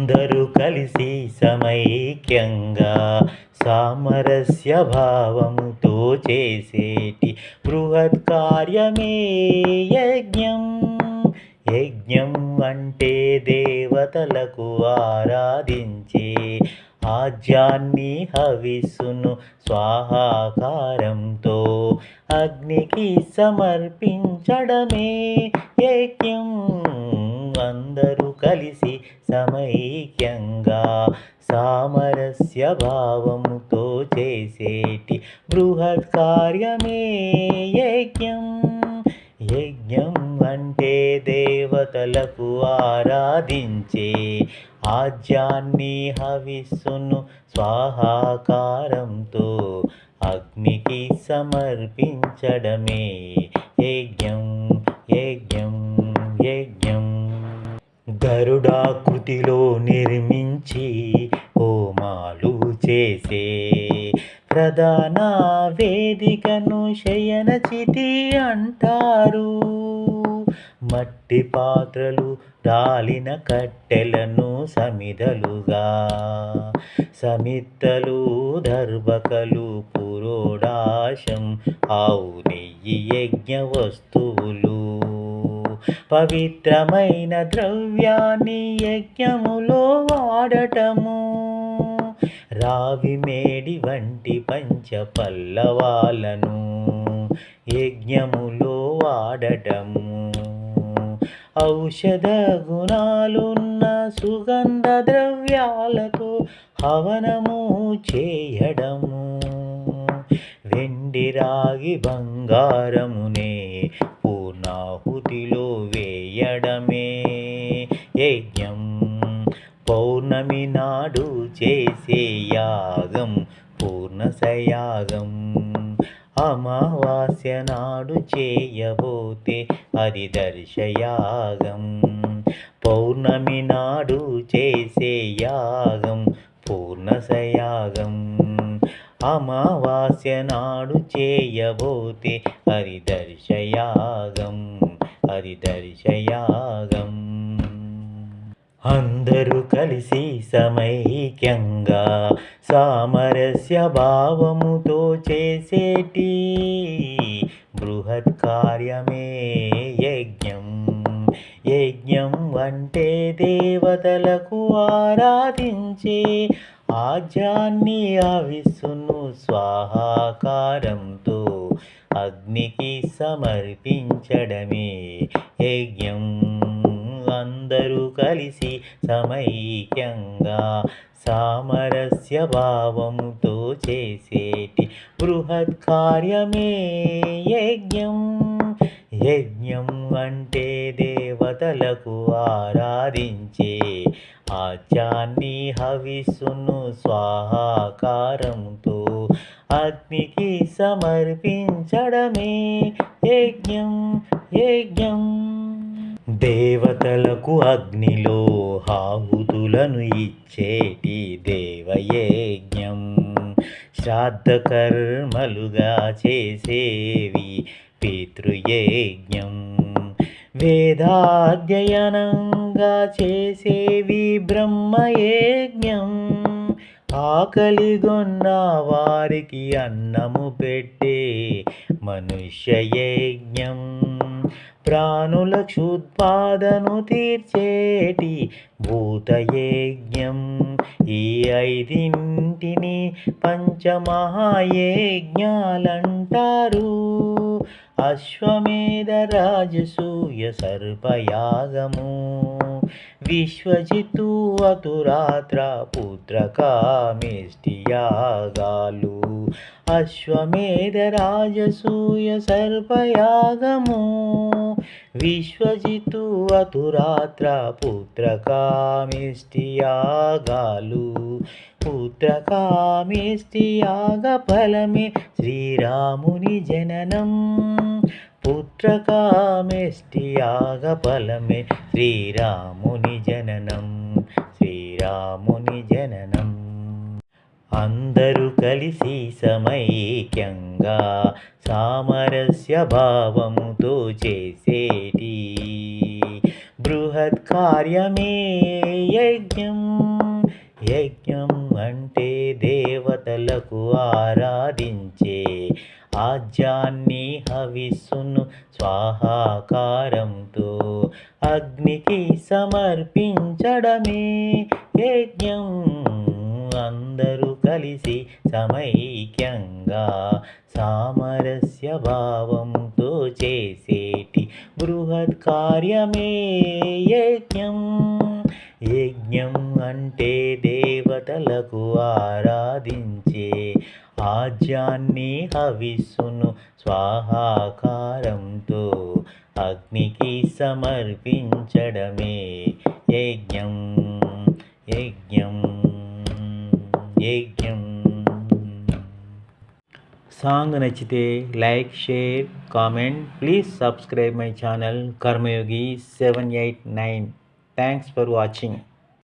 అందరూ కలిసి సమైక్యంగా సామరస్య భావముతో చేసేటి బృహత్ కార్యమే యజ్ఞం. యజ్ఞం అంటే దేవతలకు ఆరాధించే ఆజ్యాన్ని హవిసును స్వాహాకారంతో అగ్నికి సమర్పించడమే యజ్ఞం. మనమందరూ కలిసి సమైక్యంగా సామరస్య భావముతో చేసేటి బృహత్ కార్యమే యజ్ఞం. యజ్ఞం అంటే దేవతలకు ఆరాధించే ఆజ్యాన్ని హవిస్సును స్వాహాకారంతో అగ్నికి సమర్పించడమే యజ్ఞం. గరుడాకృతిలో నిర్మించి హోమాలు చేసే ప్రధాన వేదికను శయన చితి అంటారు. మట్టి పాత్రలు రాలిన కట్టెలను సమిదలుగా సమిత్తలు దర్భకలు పురోడాశం ఆవు నెయ్యి యజ్ఞ వస్తువులు పవిత్రమైన ద్రవ్యాన్ని యజ్ఞములో వాడటము. రావి మేడి వంటి పంచ పల్లవాలను యజ్ఞములో వాడటము. ఔషధ గుణాలున్న సుగంధ ద్రవ్యాలతో హవనము చేయడము. వెండి రాగి బంగారమునే పూర్ణాహుతిలో వేయడమే. యజ్ఞం పౌర్ణమి నాడు చేసే యాగం పూర్ణసయాగం అమావాస్య నాడు చేయబోతే అది దర్శయాగం. పౌర్ణమి నాడు చేసే యాగం పూర్ణసయాగం అమావాస్య నాడు చేయబోతే హరిదర్శయాగం దర్శయాగం. అందరూ కలిసి సమైక్యంగా సామరస్య భావముతో చేసేటి బృహత్ కార్యమే యజ్ఞం. యజ్ఞం అంటే దేవతలకు ఆరాధించే ఆజ్యాన్ని ఆవిస్సును స్వాహాకారంతో అగ్నికి సమర్పించడమే యజ్ఞం. అందరూ కలిసి సమైక్యంగా సామరస్య భావంతో చేసేటి బృహత్ కార్యమే యజ్ఞం. యజ్ఞం అంటే దేవతలకు ఆరాధించే ఆచాన్ని హవిస్సును స్వాహాకారంతో అగ్నికి సమర్పించడమే యజ్ఞం యజ్ఞం. దేవతలకు అగ్నిలో హాహుతులను ఇచ్చేటి దేవయజ్ఞం. శ్రాద్ధ కర్మలుగా చేసేవి పితృయజ్ఞం. వేదాధ్యయనంగా చేసేవి బ్రహ్మయజ్ఞం. ఆకలిగొన్న వారికి అన్నము పెట్టే మనుష్యయజ్ఞం. ప్రాణుల క్షుత్పాదను తీర్చేటి భూతయజ్ఞం. ఈ ఐదింటిని పంచమహాయజ్ఞాలంటారు. అశ్వమేధ రాజసూయ సర్పయాగము. విశ్వజితు అతురాత్ర పుత్రకామిష్టియాగాలు అశ్వమేధ రాజసూయ సర్పయాగము. విశ్వజితు అతురాత్ర పుత్రకామిష్టియాగాలు పుత్రకామిష్టియాగ ఫలమే శ్రీరాముని జననం. పుత్రకామెష్టియాగఫలమే శ్రీరాముని జననం శ్రీరాముని జననం. అందరూ కలిసి సమైక్యంగా సామరస్య భావముతో చేసేటి. బృహత్ కార్యమే యజ్ఞం యజ్ఞం అంటే దేవతలకు ఆరాధించే ఆజ్యాన్ని హవిస్సును స్వాహాకారంతో అగ్నికి సమర్పించడమే యజ్ఞం. అందరూ కలిసి సమైక్యంగా సామరస్య భావంతో చేసేటి బృహత్ కార్యమే యజ్ఞం. యజ్ఞం అంటే దేవతలకు ఆరాధించే ఆజ్యాన్ని హవిస్సును స్వాహాకారంతో అగ్నికి సమర్పించడమే యజ్ఞం. యజ్ఞం. యజ్ఞం. సాంగ్ నచ్చితే like share comment. Please subscribe my channel Karmayogi seven eight nine. Thanks for watching.